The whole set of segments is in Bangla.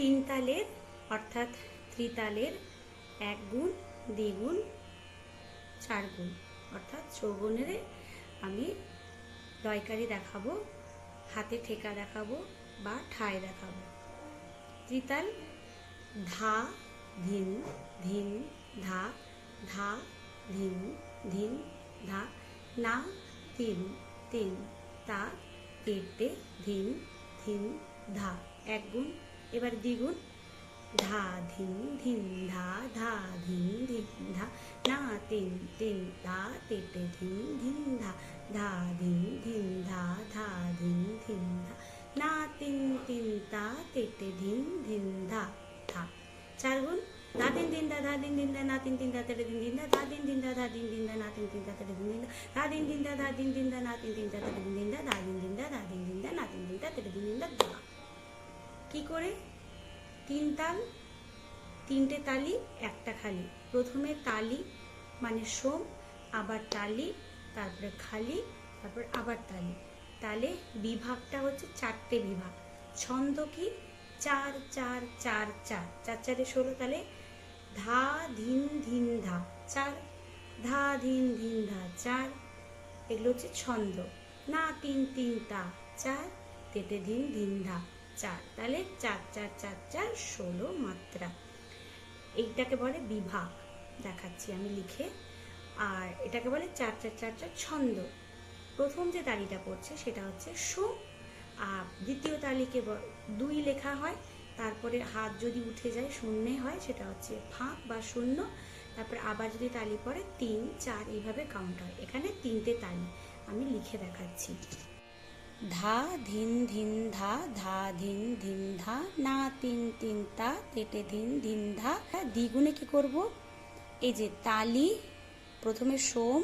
তিন তালের, অর্থাৎ ত্রিতালের এক গুণ, দ্বিগুণ, চার গুণ। অর্থাৎ চৌগুণের আমি দয়কারি দেখাবো, হাতে ঠেকা দেখাবো বা ঠায় দেখাবো। ত্রিতাল, ধা, ধিন ধিন, ধা ধা, ধিন ধিন, ধা, না, তিন তিন, তা তেটে ধিন ধিন, ধা, এক গুণ এবার দ্বিগুণ ধা ধিন ধিন ধা ধা ধিন ধিন ধা না তিন তিন তা তেটে ধিন ধিন ধা ধা ধিন ধিন ধা ধা ধিন ধিন ধা না তিন তিন তা তেটে ধিন ধিন ধা ধা চার গুণ ধা দিন দিন দা ধা দিন দিন দা না তিন তিন দা তেটে দিন দিন দা ধা দিন দিন দা ধা দিন দিন দা না তিন তিন দা তেটে দিন দিন ধা দিন দিন দা ধা দিন দিন দা না তিন তিন দা তেটে দিন দিন দা ধা দিন দিন দা ধা দিন দিন দা না তিন তিন দা তেটে দিন দিন দা ধা কি করে? তিন তাল, তিনটে তালি, একটা খালি। প্রথমে তালি মানে সোম, আবার তালি, তারপরে খালি, তারপর আবার তালি। তালে বিভাগটা হচ্ছে চারটে বিভাগ। ছন্দ কি? চার চার চার চার। চার, চারে ষোলো তালে ধা, ধিন ধিন, ধা। চার, ধা, ধিন ধিন, ধা। চার, এগুলো হচ্ছে ছন্দ। না, তিন তিন, তা। চার, তেতে ধিন ধিন, ধা। চার। তাহলে চার চার চার চার, ষোলো মাত্রা। এইটাকে বলে বিভাগ, দেখাচ্ছি আমি লিখে। আর এটাকে বলে চার চার চার চার, ছন্দ। প্রথম যে তালিটা পড়ছে সেটা হচ্ছে সো। আর দ্বিতীয় তালিকে দুই লেখা হয়। তারপরে হাত যদি উঠে যায় শূন্যে হয়, সেটা হচ্ছে ফাঁক বা শূন্য। তারপরে আবার যদি তালি পড়ে তিন, চার, এইভাবে কাউন্ট হয়। এখানে তিনটে তালি আমি লিখে দেখাচ্ছি। ধা ধিন ধিন ধা ধা ধিন ধিন ধা, না তিন তিন তা, তেটে ধিন ধিন ধা। দ্বিগুণে কি করব? এই যে তালি, প্রথমে সোম,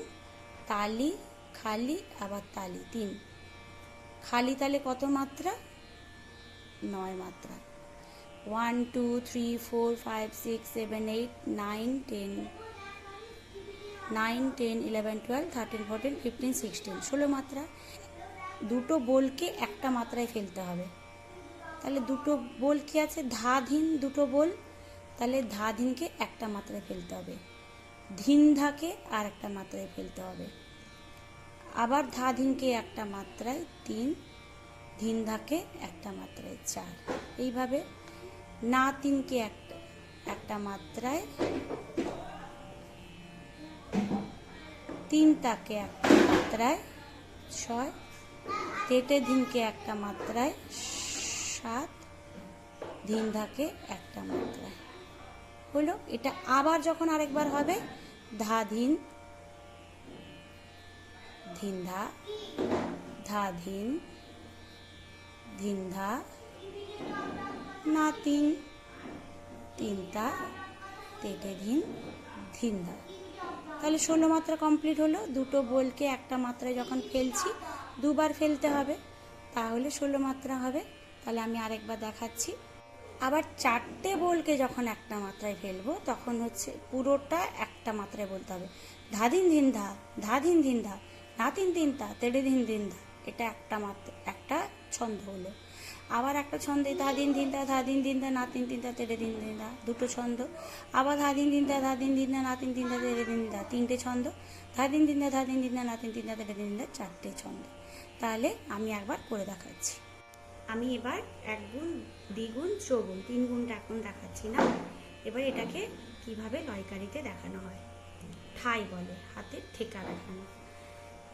তালি, খালি, আবার তালি, তিন। খালি তালে কত মাত্রা? নয় মাত্রা। One, two, three, four, five, six, seven, eight, nine, ten. Nine, ten, eleven, twelve, thirteen, fourteen, fifteen, sixteen, ষোলো মাত্রা। দুটো বোলকে একটা মাত্রায় ফেলতে হবে। তাহলে দুটো বোল কি আছে? ধাধীন দুটো বোল। তাহলে ধাধীনকে একটা মাত্রায় ফেলতে হবে। ধীন ধাকে আর একটা মাত্রায় ফেলতে হবে। আবার ধাধীনকে একটা মাত্রায় তিন ধীন ধাকে একটা মাত্রায় চার। এইভাবে না তিনকে একটা একটা মাত্রায় তিন তাকে একটা মাত্রায় ছয় তেটে ধিনকে একটা মাত্রায়, সাত ধিন ধাকে একটা মাত্রায়। হলো, এটা আবার যখন আরেকবার হবে, ধা ধিন ধিন ধা ধা ধিন ধিন ধা না তিন তিন তা তেটে ধিন ধিন ধা তাহলে ষোলো মাত্রা কমপ্লিট হলো। দুটো বোলকে একটা মাত্রায় যখন ফেলছি, দুবার ফেলতে হবে, তাহলে ষোলো মাত্রা হবে। তাহলে আমি আরেকবার দেখাচ্ছি। আবার চারটে বোলকে যখন একটা মাত্রায় ফেলব, তখন হচ্ছে পুরোটা একটা মাত্রায় বলতে হবে। ধাদিন ধিন ধা ধা ধিন ধা, না তিন তিন তা, তেড়ে দিন দিন ধা। এটা একটা মাত্র, একটা ছন্দ হলো। আবার একটা ছন্দে ধা দিন দিন দা ধা দিন দিন দা না তিন তিন দা তেড়ে দিন দিন দা দুটো ছন্দ। আবার ধা দিন দিন দা ধা দিন দিন দা না তিন তিন দা তেড়ে দিন দা তিনটে ছন্দ। ধা দিন দিন দা ধা দিন দিন দা না তিন তিন দা তেড়ে দিন দা চারটে ছন্দ। তাহলে আমি একবার করে দেখাচ্ছি। আমি এবার এক গুণ দ্বিগুণ চৌগুণ তিন গুণটা এখন দেখাচ্ছি না। এবার এটাকে কীভাবে লয়কারিতে দেখানো হয়? ঠাই বলে, হাতে ঠেকা দেখানো।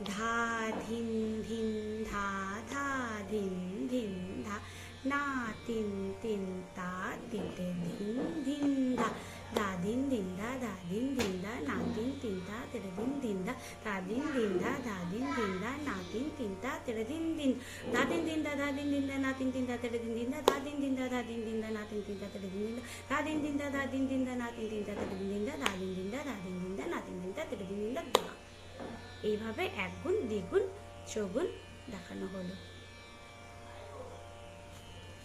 ধা ধিন ধিন ধা ধা ধিন ধিন ধা না তিন তিন তা তিনটে ধিন ধিন ধা ধা দিন দিন দা ধা দিন দিন দা না দিন তিন তা তেরে দিন দিন দা ধা দিন দিন দা ধা দিন দিন দা না দিন তিন তা তেরে দিন দিন ধা দিন দিন দা ধা দিন দিন দা না তিন তিন তা তেরে দিন দিন দা ধা দিন দিন দা ধা দিন দিন দা না তিন তিন তা তেরে দিন দিন দা ধা দিন দিন দা ধা দিন দিন দা না তিন তিন তা তেরে দিন দিন দা ধা দিন দিন দা ধা দিন দিন দা না তিন তিন তা তেরে দিন দিন দা ধা এইভাবে একগুণ দ্বিগুণ চৌগুণ দেখানো হলো।